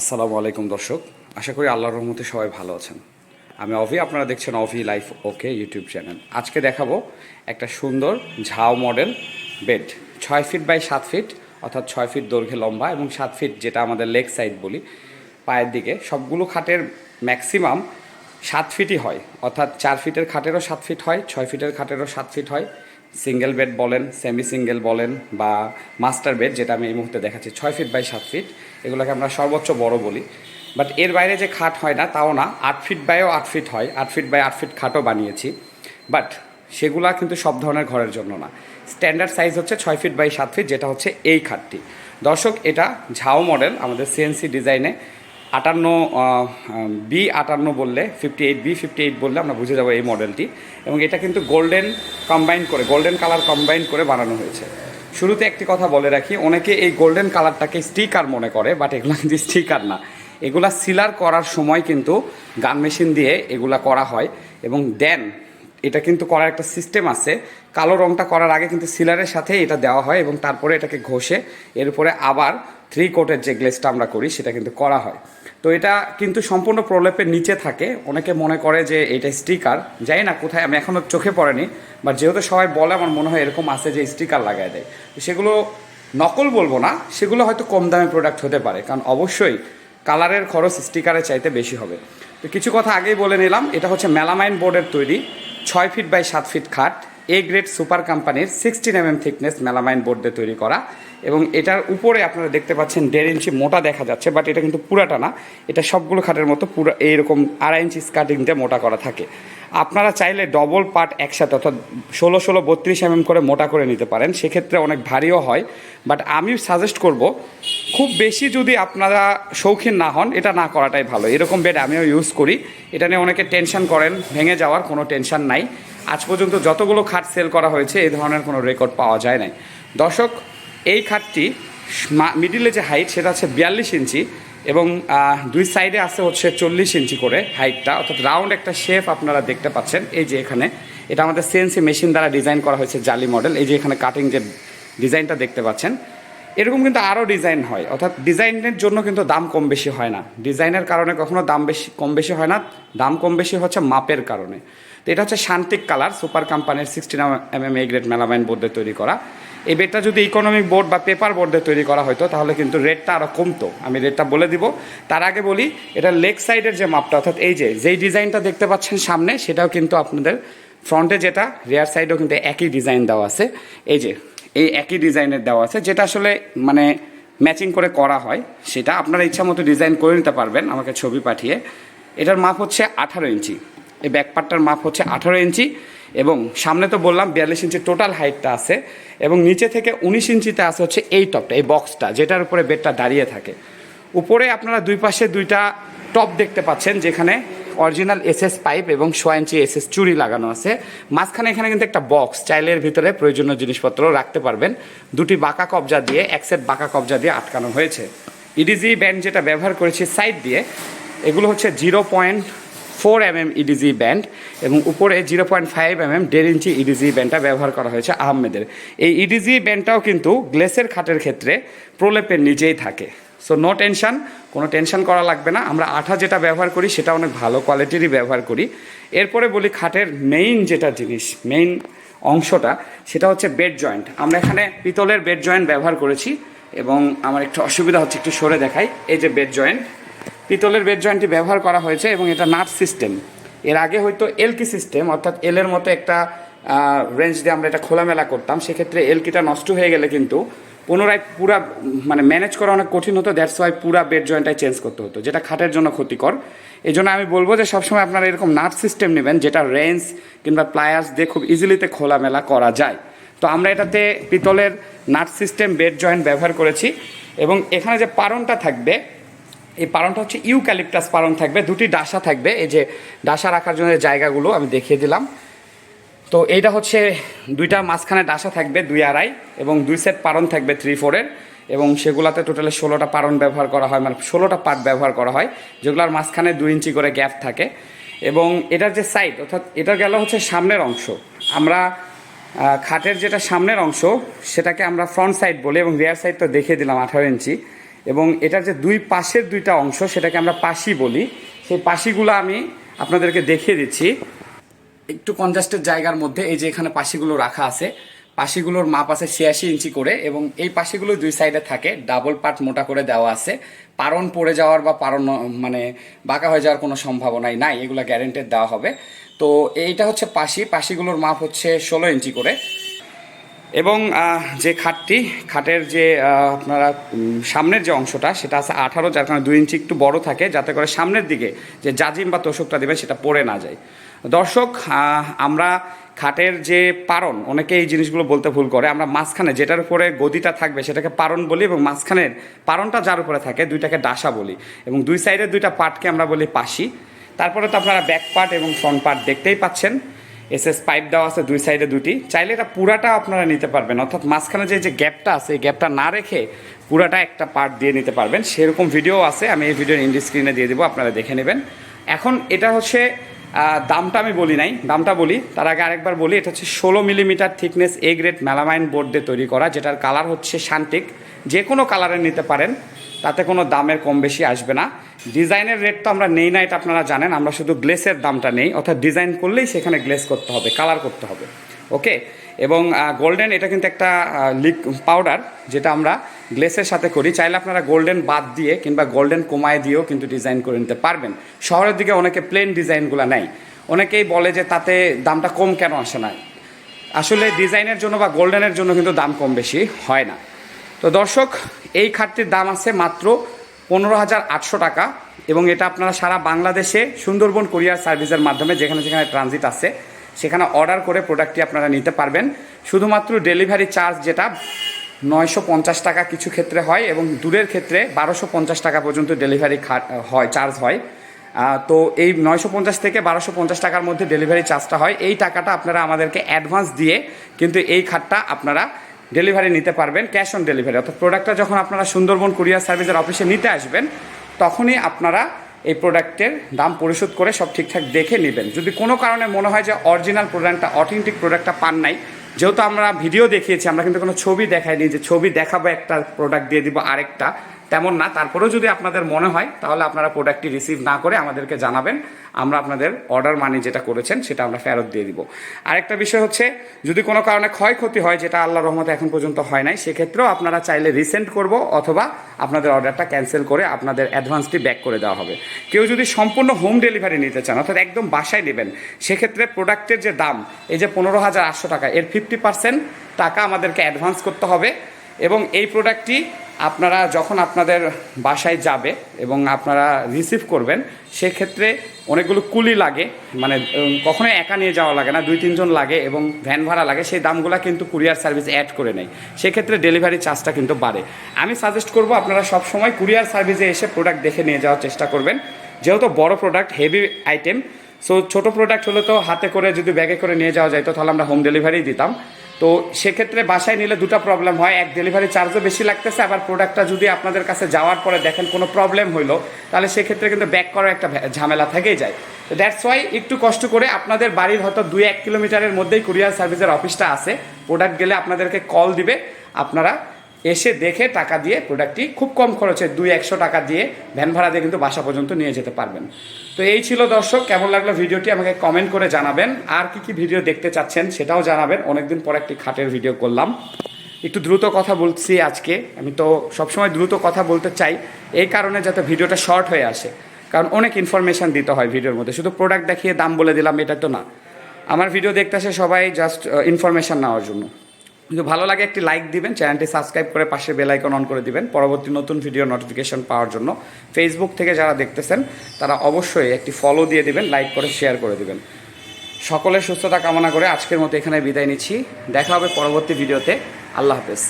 আসসালামু আলাইকুম দর্শক, আশা করি আল্লাহর রহমতে সবাই ভালো আছেন। আমি অভি, আপনারা দেখছেন Abhi life okay YouTube channel. আজকে দেখাবো একটা সুন্দর ঝাও মডেল বেড। ছয় ফিট বাই সাত ফিট, অর্থাৎ ছয় ফিট দৈর্ঘ্যে লম্বা এবং সাত ফিট যেটা আমাদের লেগ সাইড বলি, পায়ের দিকে। সবগুলো খাটের ম্যাক্সিমাম সাত ফিটই হয়, অর্থাৎ চার ফিটের খাটেরও সাত ফিট হয়, ছয় ফিটের খাটেরও সাত ফিট হয়। সিঙ্গেল বেড বলেন সেমি সিঙ্গেল বলেন বা মাস্টার বেড যেটা আমি এই মুহূর্তে দেখাচ্ছি, ছয় ফিট বাই সাত ফিট এগুলোকে আমরা সর্বোচ্চ বড় বলি। বাট এর বাইরে যে খাট হয় না, তাও না, আট ফিট বাইও আট ফিট হয়। আট ফিট বাই আট ফিট খাটও বানিয়েছি। বাট সেগুলা কিন্তু সব ধরনের ঘরের জন্য না। স্ট্যান্ডার্ড সাইজ হচ্ছে ছয় ফিট বাই সাত ফিট যেটা হচ্ছে এই খাটটি। দর্শক, এটা ঝাও মডেল আমাদের সিএনসি ডিজাইনে আটান্ন বি আটান্ন বললে fifty eight B fifty eight বললে আমরা বুঝে যাব এই মডেলটি এবং এটা কিন্তু গোল্ডেন কম্বাইন করে গোল্ডেন কালার কম্বাইন করে বানানো হয়েছে। শুরুতে একটি কথা বলে রাখি, অনেকে এই গোল্ডেন কালারটাকে স্টিকার মনে করে বাট এগুলো কিন্তু স্টিকার না। এগুলা সিলার করার সময় কিন্তু গান মেশিন দিয়ে এগুলা করা হয়। এবং দেন এটা কিন্তু করার একটা সিস্টেম আছে। কালো রংটা করার আগে কিন্তু সিলারের সাথে এটা দেওয়া হয় এবং তারপরে এটাকে ঘষে, এর উপরে আবার থ্রি কোটের যে গ্লেসটা আমরা করি, সেটা কিন্তু করা হয়। তো এটা কিন্তু সম্পূর্ণ প্রলেপের নিচে থাকে। অনেকে মনে করে যে এটা স্টিকার জানি না কোথায়, আমি এখনও চোখে পড়েনি বাট যেহেতু সবাই বলে, আমার মনে হয় এরকম আছে যে স্টিকার লাগায় দেয়। সেগুলো নকল বলব না, সেগুলো হয়তো কম দামে প্রোডাক্ট হতে পারে, কারণ অবশ্যই কালারের খরচ স্টিকারের চাইতে বেশি হবে। তো কিছু কথা আগেই বলে নিলাম, এটা হচ্ছে মেলামাইন বোর্ডের তৈরি, ছয় ফিট বাই সাত ফিট খাট এ গ্রেড সুপার কোম্পানির sixteen M M thickness melamine board তৈরি করা। এবং এটার উপরে আপনারা দেখতে পাচ্ছেন দেড় ইঞ্চি মোটা দেখা যাচ্ছে বাট এটা কিন্তু পুরাটা না। এটা সবগুলো খাটের মতো পুরো এইরকম আড়াই ইঞ্চি স্কার্টিং দিয়ে মোটা করা থাকে। আপনারা চাইলে ডবল পার্ট একসাথে, অর্থাৎ ষোলো ষোলো বত্রিশ এম করে মোটা করে নিতে পারেন। সেক্ষেত্রে অনেক ভারীও হয় বাট আমি সাজেস্ট করব, খুব বেশি যদি আপনারা শৌখিন না হন, এটা না করাটাই ভালো। এরকম বেড আমিও ইউজ করি। এটা নিয়ে অনেকে টেনশন করেন, ভেঙে যাওয়ার কোনো টেনশন নাই। আজ পর্যন্ত যতগুলো খাট সেল করা হয়েছে এই ধরনের কোনো রেকর্ড পাওয়া যায় নাই। দর্শক এই খাটটি মিডিলে যে হাইট সেটা হচ্ছে বিয়াল্লিশ ইঞ্চি এবং দুই সাইডে আছে হচ্ছে চল্লিশ ইঞ্চি করে হাইটটা অর্থাৎ রাউন্ড একটা শেপ আপনারা দেখতে পাচ্ছেন। এই যে এখানে, এটা আমাদের সিএনসি মেশিন দ্বারা ডিজাইন করা হয়েছে জালি মডেল এই যে এখানে কাটিং যে ডিজাইনটা দেখতে পাচ্ছেন, এরকম কিন্তু আরও ডিজাইন হয়। অর্থাৎ ডিজাইনের জন্য কিন্তু দাম কম বেশি হয় না। ডিজাইনের কারণে কখনো দাম বেশি কম বেশি হয় না। দাম কম বেশি হচ্ছে মাপের কারণে। তো এটা হচ্ছে শান্তিক কালার সুপার কোম্পানির sixteen M M A grade melamine বোর্ডে তৈরি করা। এই বেডটা যদি ইকোনমিক বোর্ড বা পেপার বোর্ডে তৈরি করা হতো তাহলে কিন্তু রেটটা আরও কমতো। আমি রেটটা বলে দিব। তার আগে বলি, এটা লেগ সাইডের যে মাপটা, অর্থাৎ এই যে, যেই ডিজাইনটা দেখতে পাচ্ছেন সামনে, সেটাও কিন্তু আপনাদের ফ্রন্টে যেটা রেয়ার সাইডেও কিন্তু একই ডিজাইন দেওয়া আছে। এই যে, এই একই ডিজাইনের দেওয়া আছে, যেটা আসলে মানে ম্যাচিং করে করা হয়, সেটা আপনারা ইচ্ছা মতো ডিজাইন করে নিতে পারবেন, আমাকে ছবি পাঠিয়ে। এটার মাপ হচ্ছে আঠারো ইঞ্চি। এই ব্যাকপার্টটার মাপ হচ্ছে আঠারো ইঞ্চি। এবং সামনে তো বললাম বিয়াল্লিশ ইঞ্চি টোটাল হাইটটা আছে এবং নিচে থেকে উনিশ ইঞ্চিতে আছে হচ্ছে এই টপটা এই বক্সটা যেটার উপরে বেডটা দাঁড়িয়ে থাকে। উপরে আপনারা দুই পাশে দুইটা টপ দেখতে পাচ্ছেন, যেখানে অরিজিনাল এসএস পাইপ এবং সোয়া ইঞ্চি এসএস চুরি লাগানো আছে। মাঝখানে এখানে কিন্তু একটা বক্স চাইলের ভিতরে প্রয়োজনীয় জিনিসপত্র রাখতে পারবেন। দুটি বাঁকা কবজা দিয়ে, এক সেট বাঁকা কবজা দিয়ে আটকানো হয়েছে। ইডিজি ব্যান্ড যেটা ব্যবহার করেছি সাইড দিয়ে, এগুলো হচ্ছে zero point four M M edge band এবং উপরে zero point five M M দেড় ইঞ্চি ইডিজি ব্যান্ডটা ব্যবহার করা হয়েছে আহমেদের। এই ইডিজি ব্যান্ডটাও কিন্তু গ্লেসের খাটের ক্ষেত্রে প্রলেপের নিচেই থাকে। সো নো টেনশন কোনো টেনশন করা লাগবে না। আমরা আঠা যেটা ব্যবহার করি, সেটা অনেক ভালো কোয়ালিটিরই ব্যবহার করি। এরপরে বলি খাটের মেইন যেটা জিনিস মেইন অংশটা, সেটা হচ্ছে বেড জয়েন্ট আমরা এখানে পিতলের বেড জয়েন্ট ব্যবহার করেছি এবং আমার একটু অসুবিধা হচ্ছে, একটু সরে দেখাই। এই যে বেড জয়েন্ট পিতলের বেড জয়েন্টটি ব্যবহার করা হয়েছে এবং এটা নাট সিস্টেম। এর আগে হয়তো এলকি সিস্টেম, অর্থাৎ এলের মতো একটা রেঞ্জ দিয়ে আমরা এটা খোলামেলা করতাম, সেক্ষেত্রে এলকিটা নষ্ট হয়ে গেলে কিন্তু পুনরায় পুরা মানে ম্যানেজ করা অনেক কঠিন হতো, দ্যাটস ওয়াই পুরা বেড জয়েন্টটাই চেঞ্জ করতে হতো, যেটা খাটের জন্য ক্ষতিকর। এই জন্য আমি বলব যে সবসময় আপনারা এরকম নাট সিস্টেম নেবেন, যেটা রেঞ্জ কিংবা প্লায়ার্স দিয়ে খুব ইজিলিতে খোলামেলা করা যায়। তো আমরা এটাতে পিতলের নাট সিস্টেম বেড জয়েন্ট ব্যবহার করেছি এবং এখানে যে পারনটা থাকবে এই পালনটা হচ্ছে ইউক্যালিপটাস পালন থাকবে, দুটি ডাসা থাকবে, এই যে ডাসা রাখার জন্য জায়গাগুলো আমি দেখিয়ে দিলাম। তো এইটা হচ্ছে দুইটা মাঝখানে ডাসা থাকবে, দুই আড়াই, এবং দুই সেট পারন থাকবে থ্রি ফোরের এবং সেগুলাতে টোটালি ষোলোটা পারন ব্যবহার করা হয় মানে ষোলোটা পার্ট ব্যবহার করা হয়, যেগুলোর মাঝখানে দুই ইঞ্চি করে গ্যাপ থাকে। এবং এটার যে সাইড অর্থাৎ এটা গেল হচ্ছে সামনের অংশ। আমরা খাটের যেটা সামনের অংশ, সেটাকে আমরা ফ্রন্ট সাইড বলি, এবং রিয়ার সাইড তো দেখিয়ে দিলাম আঠারো ইঞ্চি। এবং এটার যে দুই পাশের দুইটা অংশ সেটাকে আমরা পাশি বলি, সেই পাশিগুলো আমি আপনাদেরকে দেখিয়ে দিচ্ছি। একটু কনজাস্টেড জায়গার মধ্যে এই যে এখানে পাশিগুলো রাখা আছে, পাশিগুলোর মাপ আছে ছিয়াশি ইঞ্চি করে এবং এই পাশিগুলো দুই সাইডে থাকে, ডাবল পার্ট মোটা করে দেওয়া আছে। পারণ পড়ে যাওয়ার বা পারণ মানে বাঁকা হয়ে যাওয়ার কোনো সম্ভাবনাই নাই, এগুলো গ্যারেন্টেড দেওয়া হবে। তো এইটা হচ্ছে পাশি, পাশিগুলোর মাপ হচ্ছে ষোলো ইঞ্চি করে। এবং যে খাটটি, খাটের যে আপনারা সামনের যে অংশটা, সেটা আছে আঠারো, যার কারণে দুই ইঞ্চি একটু বড় থাকে, যাতে করে সামনের দিকে যে জাজিম বা তোষকটা দেবে সেটা পড়ে না যায়। দর্শক আমরা খাটের যে পারণ, অনেকে এই জিনিসগুলো বলতে ভুল করে, আমরা মাঝখানে যেটার উপরে গদিটা থাকবে, সেটাকে পারণ বলি এবং মাঝখানের পারণটা যার উপরে থাকে, দুইটাকে ডাসা বলি এবং দুই সাইডের দুইটা পার্টকে আমরা বলি পাশি। তারপরে তো আপনারা ব্যাক পার্ট এবং ফ্রন্ট পার্ট দেখতেই পাচ্ছেন। এসএস পাইপ দেওয়া আছে দুই সাইডে দুটি। চাইলে এটা পুরাটা আপনারা নিতে পারবেন। অর্থাৎ মাঝখানে যে যে গ্যাপটা আছে, এই গ্যাপটা না রেখে পুরাটা একটা পার্ট দিয়ে নিতে পারবেন। সেরকম ভিডিও আছে, আমি এই ভিডিও ইন্ডি স্ক্রিনে দিয়ে দেবো, আপনারা দেখে নেবেন। এখন এটা হচ্ছে দামটা আমি বলি নাই, দামটা বলি। তার আগে আরেকবার বলি, এটা হচ্ছে ষোলো millimetre thickness A grade melamine board দিয়ে তৈরি করা, যেটার কালার হচ্ছে শান্তিক। যে কোনো কালারের নিতে পারেন। তাতে কোনো দামের কম বেশি আসবে না। ডিজাইনের রেট তো আমরা নেই না, এটা আপনারা জানেন। আমরা শুধু গ্লেসের দামটা নেই, অর্থাৎ ডিজাইন করলেই সেখানে গ্লেস করতে হবে কালার করতে হবে। ওকে এবং গোল্ডেন এটা কিন্তু একটা লিক পাউডার যেটা আমরা গ্লেসের সাথে করি। চাইলে আপনারা গোল্ডেন বাদ দিয়ে কিংবা গোল্ডেন কমায় দিয়েও কিন্তু ডিজাইন করে নিতে পারবেন। শহরের দিকে অনেকে প্লেন ডিজাইনগুলো নেয়। অনেকেই বলে যে তাতে দামটা কম কেন আসে না? আসলে ডিজাইনের জন্য বা গোল্ডেনের জন্য কিন্তু দাম কম বেশি হয় না। তো দর্শক এই খাটটির দাম আছে মাত্র পনেরো হাজার আটশো টাকা এবং এটা আপনারা সারা বাংলাদেশে সুন্দরবন কোরিয়ার সার্ভিসের মাধ্যমে যেখানে যেখানে ট্রানজিট আছে, সেখানে অর্ডার করে প্রোডাক্টটি আপনারা নিতে পারবেন। শুধুমাত্র ডেলিভারি চার্জ যেটা নয়শো পঞ্চাশ টাকা কিছু ক্ষেত্রে হয় এবং দূরের ক্ষেত্রে বারোশো পঞ্চাশ টাকা পর্যন্ত ডেলিভারি হয় চার্জ হয়। তো এই নয়শো পঞ্চাশ থেকে বারোশো পঞ্চাশ টাকার মধ্যে ডেলিভারি চার্জটা হয়। এই টাকাটা আপনারা আমাদেরকে অ্যাডভান্স দিয়ে কিন্তু এই খাটটা আপনারা ডেলিভারি নিতে পারবেন, ক্যাশ অন ডেলিভারি। অর্থাৎ প্রোডাক্টটা যখন আপনারা সুন্দরবন কুরিয়ার সার্ভিসের অফিসে নিতে আসবেন, তখনই আপনারা এই প্রোডাক্টের দাম পরিশোধ করে সব ঠিকঠাক দেখে নেবেন। যদি কোনো কারণে মনে হয় যে অরিজিনাল প্রোডাক্টটা, অথেন্টিক প্রোডাক্টটা পান নাই, যেহেতু আমরা ভিডিও দেখিয়েছি, আমরা কিন্তু কোনো ছবি দেখাইনি যে ছবি দেখাবো একটা প্রোডাক্ট দিয়ে দিব আরেকটা তেমন না, তারপরেও যদি আপনাদের মনে হয়, তাহলে আপনারা প্রোডাক্টটি রিসিভ না করে আমাদেরকে জানাবেন। আমরা আপনাদের অর্ডার মানি যেটা করেছেন, সেটা আমরা ফেরত দিয়ে দিব। আরেকটা বিষয় হচ্ছে, যদি কোনো কারণে ক্ষয়ক্ষতি হয়, যেটা আল্লাহ রহমতে এখন পর্যন্ত হয় নাই, সেক্ষেত্রেও আপনারা চাইলে রিসেন্ট করব, অথবা আপনাদের অর্ডারটা ক্যান্সেল করে আপনাদের অ্যাডভান্সটি ব্যাক করে দেওয়া হবে। কেউ যদি সম্পূর্ণ হোম ডেলিভারি নিতে চান, অর্থাৎ একদম বাসায় নেবেন, সেক্ষেত্রে প্রোডাক্টের যে দাম, এই যে পনেরো হাজার আটশো টাকা, এর ফিফটি পার্সেন্ট টাকা আমাদেরকে অ্যাডভান্স করতে হবে। এবং এই প্রোডাক্টটি আপনারা যখন আপনাদের বাসায় যাবে এবং আপনারা রিসিভ করবেন, সেক্ষেত্রে অনেকগুলো কুলি লাগে। মানে কখনোই একা নিয়ে যাওয়া লাগে না দুই তিনজন লাগে এবং ভ্যান ভাড়া লাগে, সেই দামগুলো কিন্তু কুরিয়ার সার্ভিস অ্যাড করে নেয়। সেক্ষেত্রে ডেলিভারি চার্জটা কিন্তু বাড়ে। আমি সাজেস্ট করব আপনারা সবসময় কুরিয়ার সার্ভিসে এসে প্রোডাক্ট দেখে নিয়ে যাওয়ার চেষ্টা করবেন। যেহেতু বড় প্রোডাক্ট হেভি আইটেম সো ছোটো প্রোডাক্ট হলে তো হাতে করে যদি ব্যাগে করে নিয়ে যাওয়া যায়, তো তাহলে আমরা হোম ডেলিভারি দিতাম। তো সেক্ষেত্রে বাসায় নিলে দুটো প্রবলেম হয়। এক ডেলিভারি চার্জও বেশি লাগতেছে, আবার প্রোডাক্টটা যদি আপনাদের কাছে যাওয়ার পরে দেখেন কোনো প্রবলেম হইল, তাহলে সেক্ষেত্রে কিন্তু ব্যাক করার একটা ঝামেলা থেকেই যায়। তো দ্যাটস ওয়াই একটু কষ্ট করে আপনাদের বাড়ির হয়তো দুই এক কিলোমিটারের মধ্যেই কুরিয়ার সার্ভিসের অফিসটা আছে। প্রোডাক্ট গেলে আপনাদেরকে কল দিবে, আপনারা এসে দেখে টাকা দিয়ে প্রোডাক্টটি খুব কম খরচে দুই একশো টাকা দিয়ে ভ্যান ভাড়া দিয়ে কিন্তু বাসা পর্যন্ত নিয়ে যেতে পারবেন। তো এই ছিল দর্শক, কেমন লাগল ভিডিওটি আমাকে কমেন্ট করে জানাবেন। আর কি কি ভিডিও দেখতে চাচ্ছেন সেটাও জানাবেন। অনেকদিন পর একটি খাটের ভিডিও করলাম। একটু দ্রুত কথা বলছি আজকে। আমি তো সবসময় দ্রুত কথা বলতে চাই। এই কারণে যাতে ভিডিওটা শর্ট হয়ে আসে। কারণ অনেক ইনফরমেশন দিতে হয় ভিডিওর মধ্যে। শুধু প্রোডাক্ট দেখিয়ে দাম বলে দিলাম, এটা তো না। আমার ভিডিও দেখতে আসে সবাই জাস্ট ইনফরমেশন নেওয়ার জন্য। যদি ভালো লাগে একটি লাইক দিবেন চ্যানেলটি সাবস্ক্রাইব করে পাশে বেলাইকন অন করে দিবেন। পরবর্তী নতুন ভিডিও নোটিফিকেশন পাওয়ার জন্য ফেসবুক থেকে যারা দেখতেছেন, তারা অবশ্যই একটি ফলো দিয়ে দিবেন লাইক করে শেয়ার করে দিবেন। সকলের সুস্থতা কামনা করে আজকের মতো এখানে বিদায় নিচ্ছি। দেখা হবে পরবর্তী ভিডিওতে আল্লাহ হাফেজ।